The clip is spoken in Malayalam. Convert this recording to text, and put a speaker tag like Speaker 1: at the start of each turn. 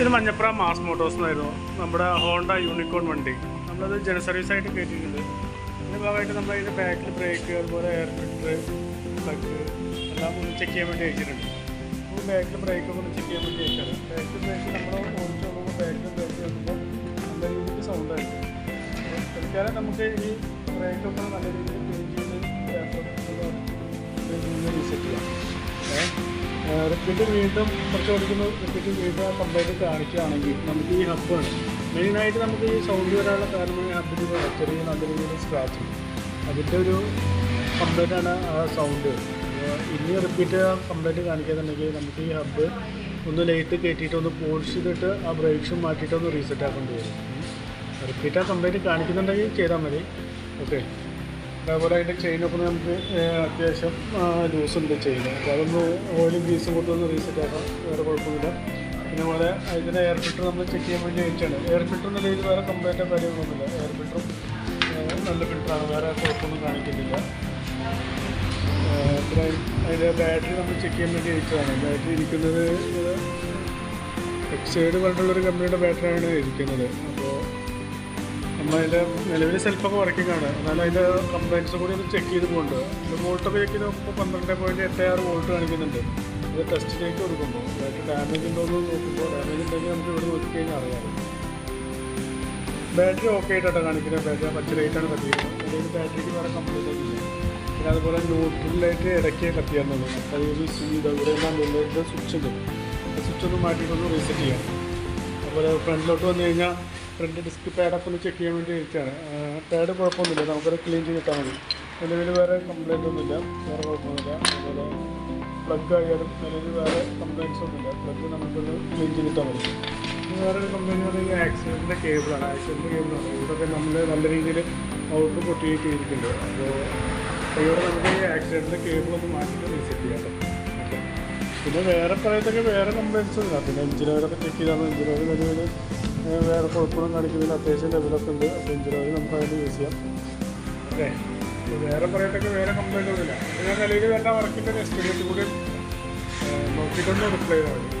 Speaker 1: ഇത് മഞ്ഞപ്പുറ മാസ് മോട്ടോഴ്സ് എന്നായിരുന്നു. നമ്മുടെ ഹോണ്ട യൂണിക്കോൺ വണ്ടി. നമ്മളത് ജന സർവീസ് ആയിട്ട് കയറ്റിയിട്ടുണ്ട് അതിന്റെ ഭാഗമായിട്ട് നമ്മൾ അതിന്റെ ബാക്കിൽ ബ്രേക്ക് അതുപോലെ എയർ ഫിൽറ്റർ പ്ലഗ് എല്ലാം ഒന്ന് ചെക്ക് ചെയ്യാൻ വേണ്ടി അയച്ചിട്ടുണ്ട് നമുക്ക് ബാക്കിൽ ബ്രേക്ക് ഒന്ന് ചെക്ക് ചെയ്യാൻ വേണ്ടി അയച്ചാണ് ബാക്കിൽ ബ്രേക്ക് നമ്മൾ ഓടിച്ച് നോക്കുമ്പോൾ ബാക്കിൽ ബ്രേക്ക് നോക്കുമ്പോൾ നല്ല രീതിക്ക് സൗണ്ട് ആയിട്ട് തൽക്കാലം നമുക്ക് ഈ ബ്രേക്ക് ഒക്കെ നല്ല രീതിയിൽ റിപ്പീറ്റ് വീണ്ടും കുറച്ച് ഓടിക്കുമ്പോൾ റിപ്പീറ്റ് വീണ്ടും ആ കംപ്ലൈന്റ് കാണിക്കുകയാണെങ്കിൽ നമുക്ക് ഈ ഹബ്ബാണ് മെയിനായിട്ട് നമുക്ക് ഈ സൗണ്ട് വരാനുള്ള കാരണം ഈ ഹബ്ബിന് ചെറിയ നല്ല രീതിയിൽ സ്ക്രാച്ച് അതിന്റെ ഒരു ആണ് ആ സൗണ്ട് ഇനി റിപ്പീറ്റ് കംപ്ലൈന്റ് കാണിക്കാന്നുണ്ടെങ്കിൽ നമുക്ക് ഈ ഹബ്ബ് ഒന്ന് ലൈറ്റ് കയറ്റിയിട്ട് ഒന്ന് പോളിഷ് ചെയ്തിട്ട് ആ ബ്രേക്സും മാറ്റിയിട്ട് ഒന്ന് റീസെറ്റ് ആക്കേണ്ടി വരും. റിപ്പീറ്റ് ആ കംപ്ലൈന്റ് കാണിക്കുന്നുണ്ടെങ്കിൽ ചെയ്താൽ മതി. ഓക്കെ അതേപോലെ അതിന്റെ ചെയിനൊക്കെ നമുക്ക് അത്യാവശ്യം ലൂസ് ഉണ്ട് ചെയിൻ അപ്പോൾ അതൊന്ന് ഓയിലും ഗ്രീസും കൊടുത്തൊന്ന് റീസെറ്റ് ആക്കാം. വേറെ കുഴപ്പമില്ല പിന്നെ പോലെ ഇതിന്റെ എയർ ഫിൽറ്റർ നമ്മൾ ചെക്ക് ചെയ്യാൻ വേണ്ടി അയച്ചാണ് എയർ ഫിൽറ്റർ എന്ന രീതിയിൽ വേറെ കംപ്ലൈന്റോ കാര്യങ്ങളൊന്നുമില്ല എയർ ഫിൽറ്ററും നല്ല ഫിൽറ്ററാണ് വേറെ കുഴപ്പമൊന്നും കാണിക്കുന്നില്ല. പിന്നെ അതിന്റെ ബാറ്ററി നമ്മൾ ചെക്ക് ചെയ്യാൻ വേണ്ടി അയച്ചതാണ് ബാറ്ററി ഇരിക്കുന്നത് എക്സൈഡ് പറഞ്ഞിട്ടുള്ളൊരു കമ്പനിയുടെ ബാറ്ററിയാണ് ഇരിക്കുന്നത്. നമ്മളതിന്റെ നിലവിൽ സെൽഫൊക്കെ വർക്കിംഗ് ആണ്. എന്നാലും അതിന്റെ കംപ്ലൈന്റ്സ് കൂടി ഒന്ന് ചെക്ക് ചെയ്ത് പോകുന്നുണ്ട് വോൾട്ടൊക്കെ ചെക്ക് ചെയ്ത് നോക്കുമ്പോൾ പന്ത്രണ്ട് പോയിന്റ് എട്ട് ആറ് വോൾട്ട് കാണിക്കുന്നുണ്ട്. ഇത് ടെസ്റ്റിലേക്ക് കൊടുക്കുമ്പോൾ. അതായത് ഡാമേജ് ഉണ്ടോ എന്ന് നോക്കുമ്പോൾ ഡാമേജ് ഉണ്ടെങ്കിൽ നമുക്ക് ഇവിടെ നോക്കി കഴിഞ്ഞാൽ അറിയാം. ബാറ്ററി ഓക്കെ ആയിട്ടാണ് കാണിക്കുന്നത്. ബാറ്ററി പച്ച ലൈറ്റാണ് കത്തിയിരുന്നത് അതായത് ബാറ്ററിക്ക് വേറെ കംപ്ലൈന്റ് ആയിട്ടില്ല പിന്നെ അതുപോലെ ന്യൂട്രലായിട്ട് ഇടയ്ക്ക് കത്തിയായിരുന്നുള്ളൂ അതായത് അതുപോലെ ഇവിടെ സ്വിച്ച് ഉണ്ട്. സ്വിച്ച് ഒന്ന് മാറ്റിയിട്ടൊന്ന് റീസെറ്റ് ചെയ്യാം. അതുപോലെ ഫ്രണ്ടിലോട്ട് വന്നു കഴിഞ്ഞാൽ ഫ്രണ്ട് ഡിസ്ക് പാഡൊക്കെ ഒന്ന് ചെക്ക് ചെയ്യാൻ വേണ്ടി വിളിച്ചാണ് പാഡ് കുഴപ്പമൊന്നുമില്ല. നമുക്കത് ക്ലീൻ ചെയ്തിട്ടാൽ മതി. നിലവിൽ വേറെ കംപ്ലൈന്റ് ഒന്നുമില്ല. വേറെ കുഴപ്പമൊന്നുമില്ല. അതുപോലെ പ്ലഗ് ആയാലും നിലവിൽ വേറെ കംപ്ലൈന്റ്സ് ഒന്നുമില്ല. പ്ലഗ് നമുക്കൊന്ന് ക്ലീൻ ചെയ്തിട്ടാൽ മതി. വേറൊരു കമ്പനി പറയുന്നത് ആക്സിഡന്റിന്റെ കേബിളാണ് ആക്സിഡന്റ് കേബിളാണ് ഇവിടെയൊക്കെ നമ്മൾ നല്ല രീതിയിൽ ഔട്ട് പൊട്ടിയിട്ട് ഇരിക്കുന്നുണ്ട്. അപ്പോൾ ഇവിടെ നമുക്ക് ഈ ആക്സിഡന്റിന്റെ കേബിളൊന്ന് മാറ്റിയിട്ട് റീസെറ്റ് ചെയ്യാം പിന്നെ വേറെ പറയത്തൊക്കെ വേറെ കംപ്ലൈന്റ്സ് ഇല്ല പിന്നെ എഞ്ചിൻ ഓയിലൊക്കെ ചെക്ക് ചെയ്താൽ എഞ്ചിൻ വലിയ ഏഹ്, വേറെ കുഴപ്പമൊന്നും കാണിക്കുന്നില്ല. അത്യാവശ്യം ലെവലൊക്കെ ഉണ്ട്. അപ്പോൾ എഞ്ചിൻ ഓയിൽ നമുക്ക് അതിന് യൂസ് ചെയ്യാം. അതെ. വേറെ പറയത്തൊക്കെ വേറെ കംപ്ലൈന്റ് ഒന്നുമില്ല. ഞാൻ നിലവിൽ വേണ്ട വർക്കിന്റെ എക്സ്പീരിയൻസ് കൂടി നോക്കിക്കൊണ്ട് റിപ്ലൈ ചെയ്താൽ മതി.